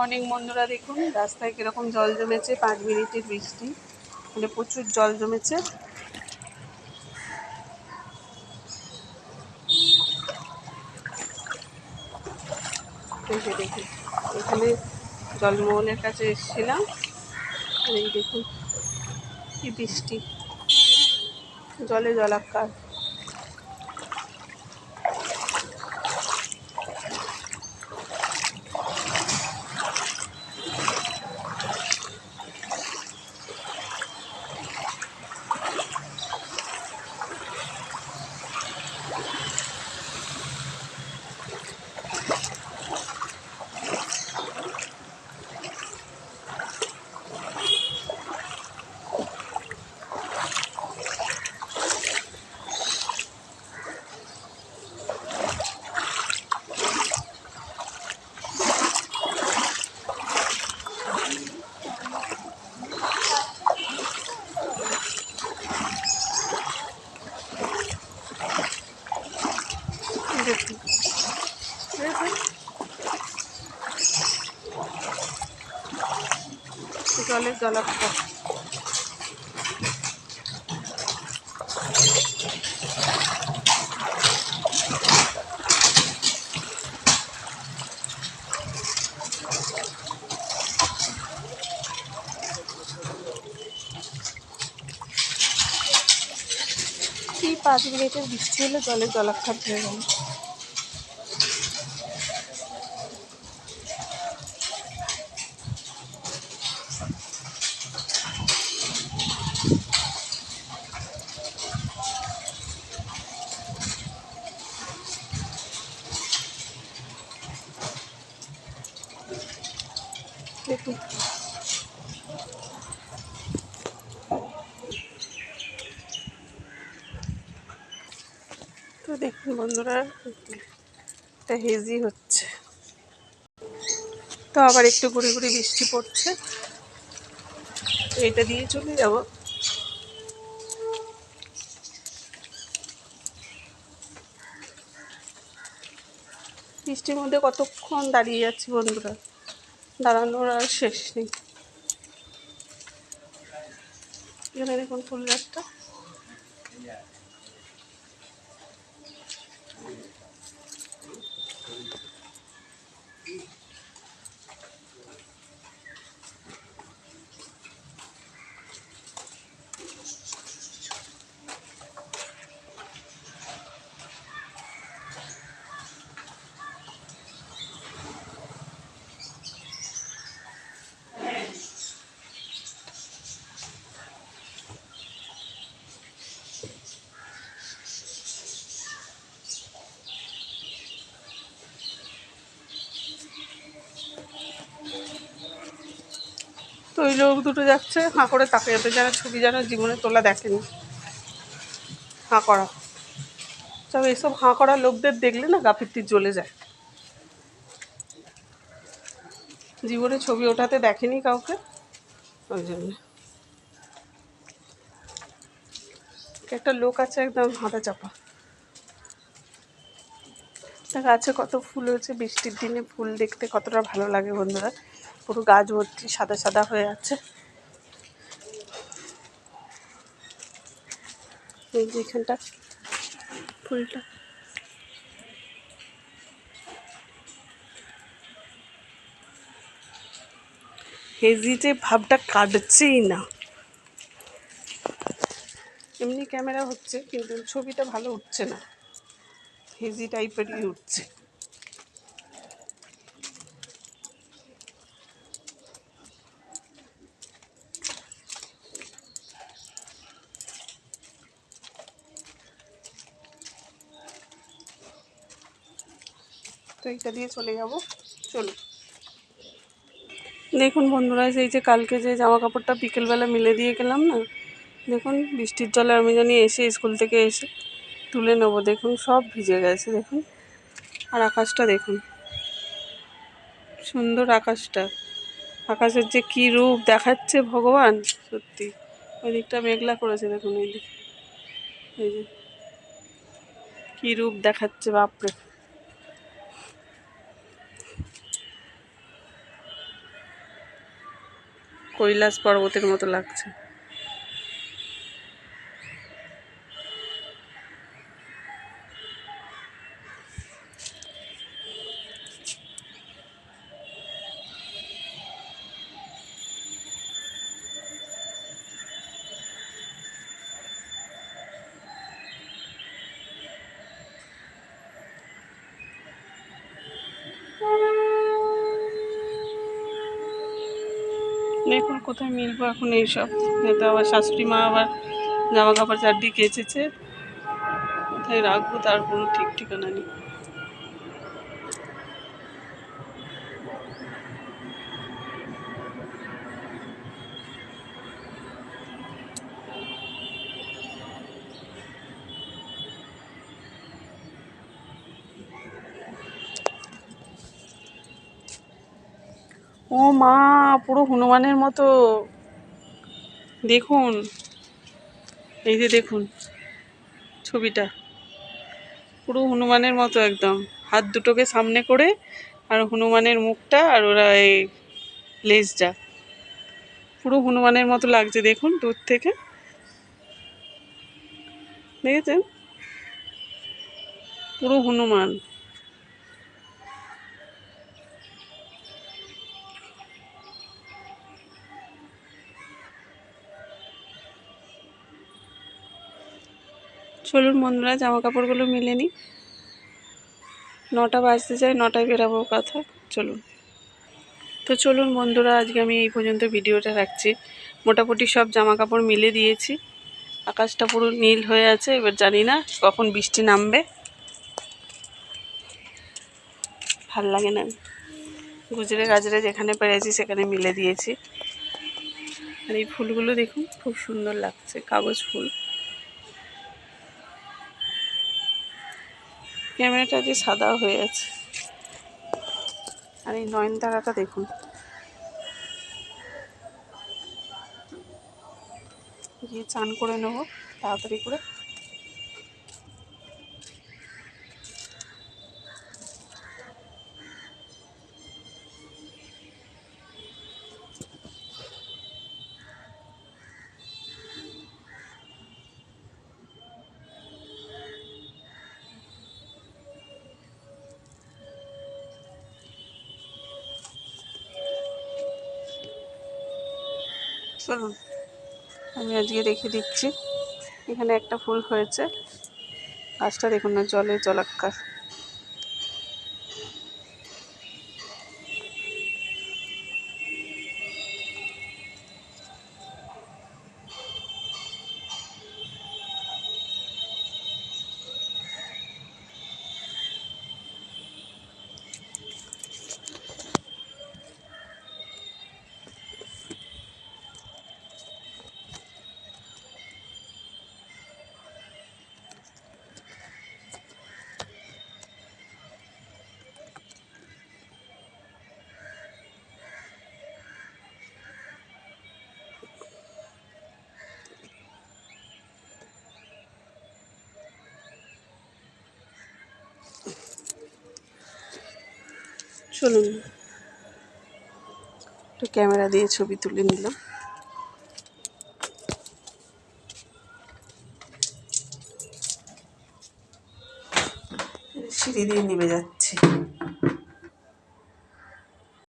অনেক বন্ধুরা দেখুন, রাস্তায় কীরকম জল জমেছে, পাঁচ মিনিটের বৃষ্টি। মানে প্রচুর জল জমেছে। দেখুন, এখানে জলমহলের কাছে এসেছিলাম। এই দেখুন, কি বৃষ্টি। জলে জলাকার দেখুন দেখুন জলাক্ষর কি পাঁচ মিনিটের বৃষ্টি হলে জলের জলাক্ষর হয়ে গেল তো দেখুন বন্ধুরা, এটা হেজি হচ্ছে। তো আবার একটু ঘুরে ঘুরে বৃষ্টি পড়ছে। এটা দিয়ে চলে যাব। বৃষ্টির মধ্যে কতক্ষণ দাঁড়িয়ে যাচ্ছি বন্ধুরা? দাঁড়ানোর আর শেষ নেই। এখানে দেখুন ফুল গাছটা। ওই লোক দুটো যাচ্ছে, হাঁ করে তাকিয়ে তো যেন ছবি যেন জীবনে তোলা দেখেনি। হাঁ করা। তবে এসব হাঁ করা লোকদের দেখলে না গাফিরটি জ্বলে যায়। জীবনে ছবি ওঠাতে দেখেনি কাউকে, ওই জন্য। একটা লোক আছে একদম হাঁটা চাপা। তা গাছে কত ফুল হয়েছে, বৃষ্টির দিনে ফুল দেখতে কতটা ভালো লাগে বন্ধুরা। পুরো গাছ ভর্তি, সাদা সাদা হয়ে আছে। এই ফুলটা। হেজিতে ভাবটা কাটছেই না। এমনি ক্যামেরা হচ্ছে, কিন্তু ছবিটা ভালো উঠছে না। হেজি টাইপেরই উঠছে। তো এইটা দিয়ে চলে যাব। চলো। দেখুন বন্ধুরা এই যে কালকে যে জামা কাপড়টা বিকেলবেলা মিলে দিয়ে গেলাম না, দেখুন বৃষ্টির জলে আমি জানি এসে স্কুল থেকে এসে তুলে নেব। দেখুন সব ভিজে গেছে, দেখুন। আর আকাশটা দেখুন। সুন্দর আকাশটা। আকাশের যে কী রূপ দেখাচ্ছে ভগবান, সত্যি। ওই দিকটা মেঘলা করেছে, দেখুন এই দিক এই যে। কী রূপ দেখাচ্ছে, বাপরে। কৈলাস পর্বতের মতো লাগছে। দেখুন কোথায় মিলবো? এখন এইসব। তো আবার শাশুড়ি মা আবার জামা কাপড় চারদিকে এসেছে কোথায় রাখব? তার কোনো ঠিক ঠিকানা নেই। ও মা, পুরো হনুমানের মতো। দেখুন, এই যে দেখুন ছবিটা। পুরো হনুমানের মতো একদম। হাত দুটোকে সামনে করে আর হনুমানের মুখটা আর ওরা এই লেজটা। পুরো হনুমানের মতো লাগছে, দেখুন দূর থেকে। দেখেছেন? পুরো হনুমান। চলুন বন্ধুরা জামা কাপড়গুলো মিলে নিই। নটা বাজতে চাই নটায় বেরাবো কথা, চলুন। তো চলুন বন্ধুরা, আজকে আমি এই পর্যন্ত ভিডিওটা রাখছি। মোটামুটি সব জামা কাপড় মিলে দিয়েছি। আকাশটা পুরো নীল হয়ে আছে, এবার জানি না কখন বৃষ্টি নামবে। ভালো লাগে না। গুজরে গাজরে যেখানে পেরেছি, সেখানে মিলে দিয়েছি। আর এই ফুলগুলো দেখুন, খুব সুন্দর লাগছে, কাগজ ফুল। ক্যামেরাটা যে সাদা হয়ে আছে। আর এই নয়নতারাটা দেখুন। গিয়ে চান করে নেব, তাড়াতাড়ি করে। চলুন আমি আজকে রেখে দিচ্ছি। এখানে একটা ফুল হয়েছে। গাছটা দেখুন না জলে জলাক্কার চলুন। একটু ক্যামেরা দিয়ে ছবি তুলে নিলাম। সিঁড়ি দিয়ে নেমে যাচ্ছি।